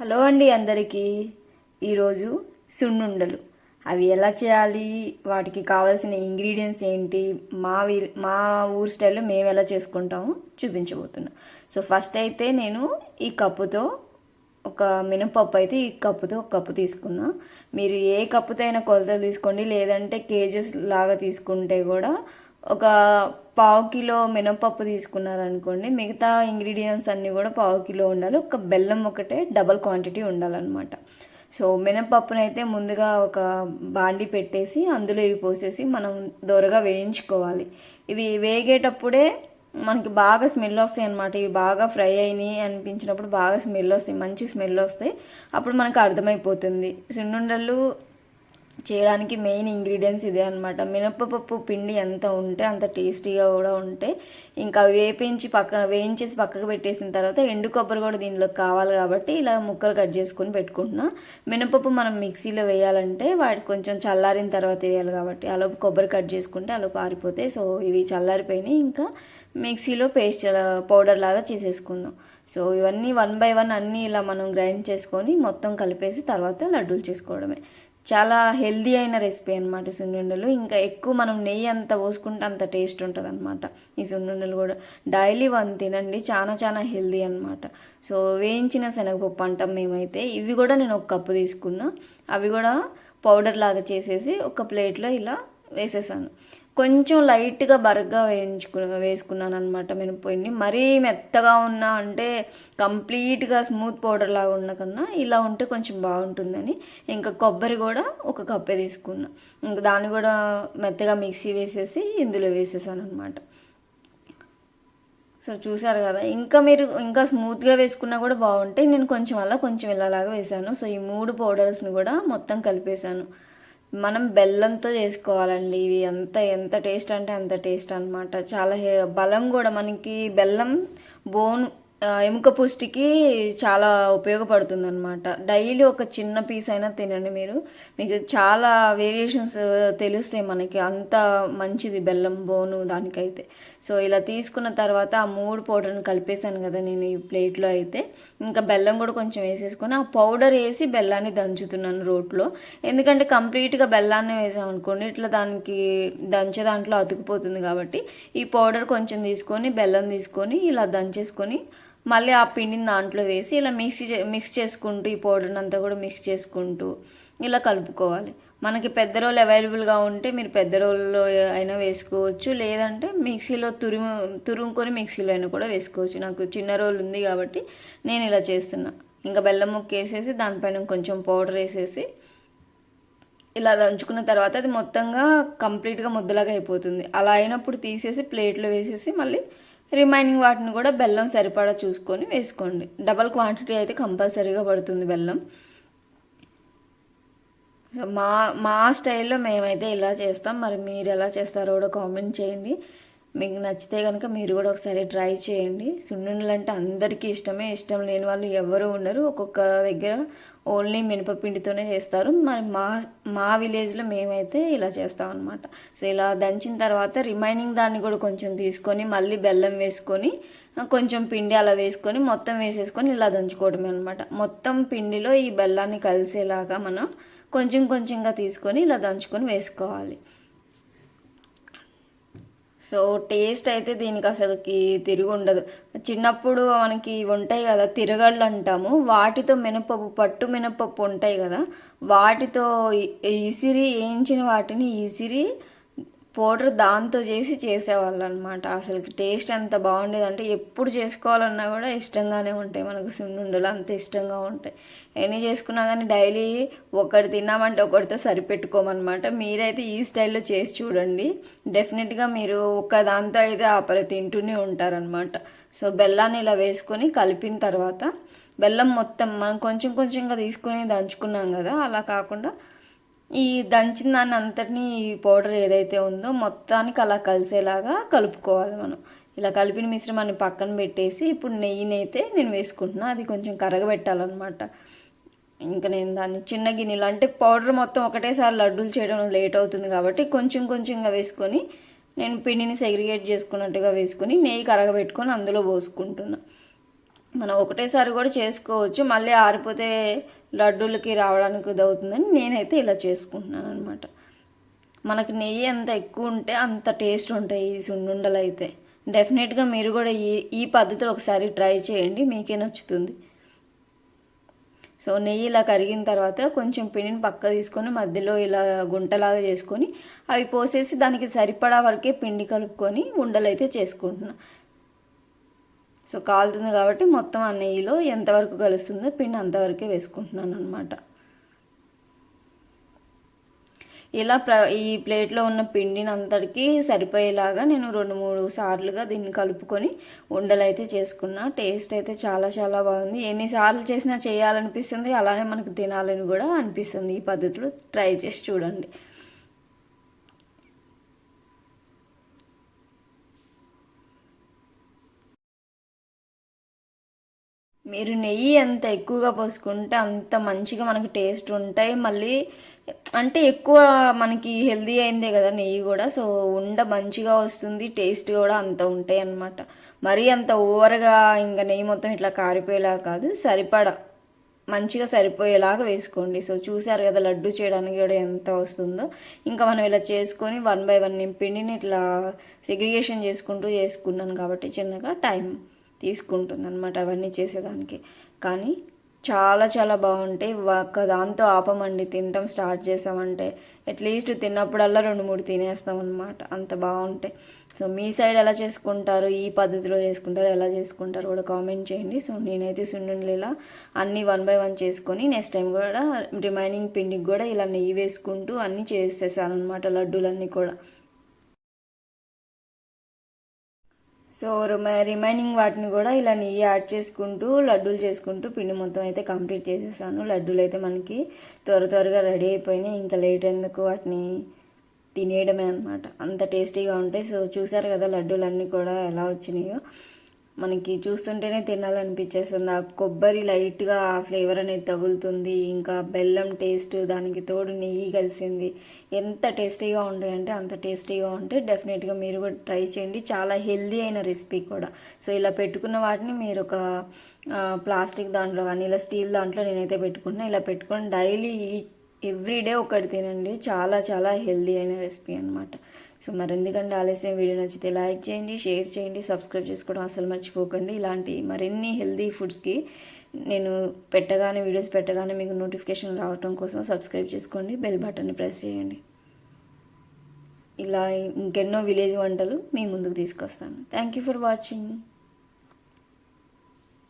Hello అండి అందరికీ. ఈరోజు సున్నుండలు. అవి ఎలా చేయాలి? వాటికి కావాల్సిన ఇంగ్రీడియంట్స్ ఏంటి? మా వీ మా ఊరు స్టైల్లో మేము ఎలా చేసుకుంటాము? చూపించబోతున్నాం. సో ఫస్ట్ అయితే నేను ఈ కప్పుతో ఒక మినపప్పు అయితే ఈ కప్పుతో ఒక కప్పు తీసుకున్నా. మీరు ఏ కప్పుతో అయినా కొలతలు తీసుకోండి. లేదంటే కేజెస్ లాగా తీసుకుంటే కూడా ఒక పావు కిలో మినపప్పు తీసుకున్నారనుకోండి మిగతా ఇంగ్రీడియంట్స్ అన్నీ కూడా పావు కిలో ఉండాలి. ఒక బెల్లం ఒకటే డబల్ క్వాంటిటీ ఉండాలన్నమాట. సో మినపప్పునైతే ముందుగా ఒక బాండి పెట్టేసి అందులో ఇవి పోసేసి మనం దోరగా వేయించుకోవాలి. ఇవి వేగేటప్పుడే మనకి బాగా స్మెల్ వస్తాయి అనమాట ఇవి బాగా ఫ్రై అయినాయి అనిపించినప్పుడు బాగా స్మెల్ వస్తాయి మంచి స్మెల్ వస్తాయి. అప్పుడు మనకు అర్థమైపోతుంది. సున్నుండలు చేయడానికి మెయిన్ ఇంగ్రీడియంట్స్ ఇదే అనమాట మినపప్పు పిండి ఎంత ఉంటే అంత టేస్టీగా కూడా ఉంటే ఇంకా వేపించి పక్క వేయించేసి పక్కకు పెట్టేసిన తర్వాత ఎండు కొబ్బరి కూడా దీనిలో కావాలి కాబట్టి ఇలా ముక్కలు కట్ చేసుకొని పెట్టుకుంటున్నా. మినపప్పు మనం మిక్సీలో వేయాలంటే వాటి కొంచెం చల్లారిన తర్వాత వేయాలి కాబట్టి అలా కొబ్బరి కట్ చేసుకుంటే అలా పారిపోతాయి సో ఇవి చల్లారిపోయినాయి. ఇంకా మిక్సీలో పేస్ట్ పౌడర్ లాగా చేసేసుకుందాం. సో ఇవన్నీ వన్ బై వన్ అన్నీ ఇలా మనం గ్రైండ్ చేసుకొని మొత్తం కలిపేసి తర్వాత లడ్డూలు చేసుకోవడమే. చాలా హెల్దీ అయిన రెసిపీ అనమాట సున్నుండలు. ఇంకా ఎక్కువ మనం నెయ్యి అంత పోసుకుంటే అంత టేస్ట్ ఉంటుంది అనమాట ఈ సున్నుండలు కూడా డైలీ వన్ తినండి చాలా చాలా హెల్దీ అనమాట సో వేయించిన శనగపప్పు అంటాం మేమైతే. ఇవి కూడా నేను ఒక కప్పు తీసుకున్నా. అవి కూడా పౌడర్ లాగా చేసేసి ఒక ప్లేట్లో ఇలా వేసేసాను. కొంచెం లైట్గా బరగ్గా వేయించుకు వేసుకున్నాను అనమాట మినపొయ్యిని మరీ మెత్తగా ఉన్నా అంటే కంప్లీట్గా స్మూత్ పౌడర్ లాగా ఉన్న కన్నా ఇలా ఉంటే కొంచెం బాగుంటుందని. ఇంకా కొబ్బరి కూడా ఒక కప్పే తీసుకున్నా. ఇంకా దాన్ని కూడా మెత్తగా మిక్సీ వేసేసి ఇందులో వేసేసాను అనమాట సో చూసారు కదా? ఇంకా మీరు ఇంకా స్మూత్గా వేసుకున్నా కూడా బాగుంటాయి. నేను కొంచెం అలా కొంచెం ఇలాగా వేసాను. సో ఈ మూడు పౌడర్స్ని కూడా మొత్తం కలిపేశాను మనం బెల్లంతో చేసుకోవాలండి. ఇవి ఎంత ఎంత టేస్ట్ అంటే అంత టేస్ట్ అనమాట చాలా బలం కూడా మనకి బెల్లం బోన్ ఎముక పుష్టికి చాలా ఉపయోగపడుతుంది అనమాట డైలీ ఒక చిన్న పీస్ అయినా తినండి మీరు. మీకు చాలా వేరియేషన్స్ తెలుస్తాయి మనకి. అంత మంచిది బెల్లం బోను దానికైతే. సో ఇలా తీసుకున్న తర్వాత ఆ మూడు పౌడర్ని కలిపేశాను కదా నేను ఈ ప్లేట్లో అయితే. ఇంకా బెల్లం కూడా కొంచెం వేసేసుకొని ఆ పౌడర్ వేసి బెల్లాన్ని దంచుతున్నాను రోట్లో. ఎందుకంటే కంప్లీట్గా బెల్లాన్ని వేసామనుకోండి ఇట్లా దానికి దంచే దాంట్లో అతుకుపోతుంది కాబట్టి ఈ పౌడర్ కొంచెం తీసుకొని బెల్లం తీసుకొని ఇలా దంచేసుకొని మళ్ళీ ఆ పిండిని దాంట్లో వేసి ఇలా మిక్స్ మిక్స్ చేసుకుంటూ ఈ పౌడర్ని అంతా కూడా మిక్స్ చేసుకుంటూ ఇలా కలుపుకోవాలి. మనకి పెద్ద రోలు అవైలబుల్గా ఉంటే మీరు పెద్ద రోల్లో అయినా వేసుకోవచ్చు. లేదంటే మిక్సీలో తురుము తురుముకొని మిక్సీలో అయినా కూడా వేసుకోవచ్చు. నాకు చిన్న రోల్ ఉంది కాబట్టి నేను ఇలా చేస్తున్నా. ఇంకా బెల్లం ముక్క వేసేసి దానిపైన కొంచెం పౌడర్ వేసేసి ఇలా దంచుకున్న తర్వాత అది మొత్తంగా కంప్లీట్గా ముద్దలాగా అయిపోతుంది. అలా అయినప్పుడు తీసేసి ప్లేట్లో వేసేసి మళ్ళీ రిమైనింగ్ వాటిని కూడా బెల్లం సరిపడా చూసుకొని వేసుకోండి. డబల్ క్వాంటిటీ అయితే కంపల్సరీగా పడుతుంది బెల్లం. సో మా మా స్టైల్లో మేమైతే ఇలా చేస్తాం. మరి మీరు ఎలా చేస్తారో కూడా కామెంట్ చేయండి. మీకు నచ్చితే కనుక మీరు కూడా ఒకసారి ట్రై చేయండి. సున్నుండలు అంటే అందరికీ ఇష్టమే ఇష్టం లేని వాళ్ళు ఎవరు ఉండరు. ఒక్కొక్క దగ్గర ఓన్లీ మినపపిండితోనే చేస్తారు. మరి మా మా విలేజ్లో మేమైతే ఇలా చేస్తాం అనమాట సో ఇలా దంచిన తర్వాత రిమైనింగ్ దాన్ని కూడా కొంచెం తీసుకొని మళ్ళీ బెల్లం వేసుకొని కొంచెం పిండి అలా వేసుకొని మొత్తం వేసేసుకొని ఇలా దంచుకోవడమే అనమాట మొత్తం పిండిలో ఈ బెల్లాన్ని కలిసేలాగా మనం కొంచెం కొంచెంగా తీసుకొని ఇలా దంచుకొని వేసుకోవాలి. సో టేస్ట్ అయితే దీనికి అసలుకి తిరిగి ఉండదు చిన్నప్పుడు మనకి ఉంటాయి కదా తిరగళ్ళు అంటాము. వాటితో మినపప్పు పట్టు మినపప్పు ఉంటాయి కదా వాటితో ఇసిరి వేయించిన వాటిని ఇసిరి పౌడర్ దాంతో చేసి చేసేవాళ్ళు అనమాట అసలు టేస్ట్ ఎంత బాగుండేదంటే ఎప్పుడు చేసుకోవాలన్నా కూడా ఇష్టంగానే ఉంటాయి. మనకు సున్నుండలు అంత ఇష్టంగా ఉంటాయి. ఎన్ని చేసుకున్నా కానీ డైలీ ఒకటి తిన్నామంటే ఒకటితో సరిపెట్టుకోమన్నమాట మీరైతే ఈ స్టైల్లో చేసి చూడండి. డెఫినెట్గా మీరు ఒక దాంతో అయితే ఆపర తింటూనే ఉంటారనమాట. సో బెల్లాన్ని ఇలా వేసుకొని కలిపిన తర్వాత బెల్లం మొత్తం మనం కొంచెం కొంచెంగా తీసుకుని దంచుకున్నాం కదా అలా కాకుండా ఈ దంచిన దాన్ని అంతటిని ఈ పౌడర్ ఏదైతే ఉందో మొత్తానికి అలా కలిసేలాగా కలుపుకోవాలి మనం. ఇలా కలిపిన మిశ్రమాన్ని పక్కన పెట్టేసి ఇప్పుడు నెయ్యిని అయితే నేను వేసుకుంటున్నా. అది కొంచెం కరగబెట్టాలన్నమాట. ఇంకా నేను దాన్ని చిన్న గిన్నెలు అంటే పౌడర్ మొత్తం ఒకటేసారి లడ్డూలు చేయడం లేట్ అవుతుంది కాబట్టి కొంచెం కొంచెంగా వేసుకొని నేను పిండిని సెగ్రిగేట్ చేసుకున్నట్టుగా వేసుకొని నెయ్యి కరగబెట్టుకొని అందులో పోసుకుంటున్నాను మనం ఒకటేసారి కూడా చేసుకోవచ్చు. మళ్ళీ ఆరిపోతే లడ్డూలకి రావడానికి ఇదవుతుందని నేనైతే ఇలా చేసుకుంటున్నాను అనమాట మనకి నెయ్యి ఎంత ఎక్కువ ఉంటే అంత టేస్ట్ ఉంటాయి ఈ సున్నుండలు అయితే. డెఫినెట్గా మీరు కూడా ఈ ఈ పద్ధతిలో ఒకసారి ట్రై చేయండి మీకే నచ్చుతుంది. సో నెయ్యి ఇలా కరిగిన తర్వాత కొంచెం పిండిని పక్క తీసుకొని మధ్యలో ఇలా గుంటలాగా చేసుకొని అవి పోసేసి దానికి సరిపడా వరకే పిండి కలుపుకొని ఉండలు అయితే చేసుకుంటున్నాను సో కాలుతుంది కాబట్టి మొత్తం ఆ నెయ్యిలో ఎంతవరకు కలుస్తుందో పిండి అంతవరకే వేసుకుంటున్నాను అనమాట ఇలా ప్ర ఈ ప్లేట్లో ఉన్న పిండిని అంతటికీ సరిపోయేలాగా నేను రెండు మూడు సార్లుగా దీన్ని కలుపుకొని ఉండలు అయితే చేసుకున్నా. టేస్ట్ అయితే చాలా చాలా బాగుంది. ఎన్నిసార్లు చేసినా చేయాలనిపిస్తుంది అలానే మనకు తినాలని కూడా అనిపిస్తుంది. ఈ పద్ధతిలో ట్రై చేసి చూడండి. మీరు నెయ్యి ఎంత ఎక్కువగా పోసుకుంటే అంత మంచిగా మనకి టేస్ట్ ఉంటాయి. మళ్ళీ అంటే ఎక్కువ మనకి హెల్దీ అయిందే కదా నెయ్యి కూడా. సో ఉండ మంచిగా వస్తుంది టేస్ట్ కూడా అంత ఉంటాయి అన్నమాట. మరీ అంత ఓవర్గా ఇంకా నెయ్యి మొత్తం ఇట్లా కారిపోయేలా కాదు. సరిపడా మంచిగా సరిపోయేలాగా వేసుకోండి. సో చూసారు కదా లడ్డు చేయడానికి కూడా ఎంత వస్తుందో. ఇంకా మనం ఇలా చేసుకొని వన్ బై వన్ పిండిని ఇట్లా సెగ్రిగేషన్ చేసుకుంటూ చేసుకున్నాను కాబట్టి చిన్నగా టైం. తీసుకుంటుంది అనమాట అవన్నీ చేసేదానికి. కానీ చాలా చాలా బాగుంటాయి ఒక దాంతో ఆపమండి. తినటం స్టార్ట్ చేసామంటే అట్లీస్ట్ తిన్నప్పుడల్లా రెండు మూడు తినేస్తాం అనమాట అంత బాగుంటాయి సో మీ సైడ్ ఎలా చేసుకుంటారు? ఈ పద్ధతిలో చేసుకుంటారు? ఎలా చేసుకుంటారు? కూడా కామెంట్ చేయండి. సో నేనైతే సున్నుండలేలా అన్నీ వన్ బై వన్ చేసుకొని నెక్స్ట్ టైం కూడా రిమైనింగ్ పిండికి కూడా ఇలా నెయ్యి వేసుకుంటూ అన్నీ చేసేసాను అనమాట లడ్డూలన్నీ కూడా. సో రిమైనింగ్ వాటిని కూడా ఇలా నెయ్యి యాడ్ చేసుకుంటూ లడ్డూలు చేసుకుంటూ పిండి మొత్తం అయితే కంప్లీట్ చేసేసాను. లడ్డూలు అయితే మనకి త్వర త్వరగా రెడీ అయిపోయినాయి. ఇంకా లేట్ ఎందుకు వాటిని తినేయడమే అనమాట అంత టేస్టీగా ఉంటాయి. సో చూసారు కదా లడ్డూలన్నీ కూడా ఎలా వచ్చినాయో. మనకి చూస్తుంటేనే తినాలనిపించేస్తుంది ఆ కొబ్బరి లైట్గా ఆ ఫ్లేవర్ అనేది తగులుతుంది. ఇంకా బెల్లం టేస్ట్ దానికి తోడు నెయ్యి కలిసింది. ఎంత టేస్టీగా ఉంటాయంటే అంత టేస్టీగా ఉంటే డెఫినెట్గా మీరు కూడా ట్రై చేయండి. చాలా హెల్దీ అయిన రెసిపీ కూడా. సో ఇలా పెట్టుకున్న వాటిని మీరు ఒక ప్లాస్టిక్ దాంట్లో కానీ ఇలా స్టీల్ దాంట్లో నేనైతే పెట్టుకుంటున్నా. ఇలా పెట్టుకొని డైలీ ఎవ్రీడే ఒకటి తినండి. చాలా చాలా హెల్దీ అయిన రెసిపీ అనమాట సో మరి ఎందుకంటే ఆలస్యం వీడియో నచ్చితే లైక్ చేయండి షేర్ చేయండి సబ్స్క్రైబ్ చేసుకోవడం అసలు మర్చిపోకండి. ఇలాంటి మరిన్ని హెల్దీ ఫుడ్స్కి నేను పెట్టగానే వీడియోస్ పెట్టగానే మీకు నోటిఫికేషన్ రావటం కోసం సబ్స్క్రైబ్ చేసుకోండి బెల్ బటన్ని ప్రెస్ చేయండి. ఇలా ఇంకెన్నో విలేజ్ వంటలు మీ ముందుకు తీసుకొస్తాను. Thank you for watching.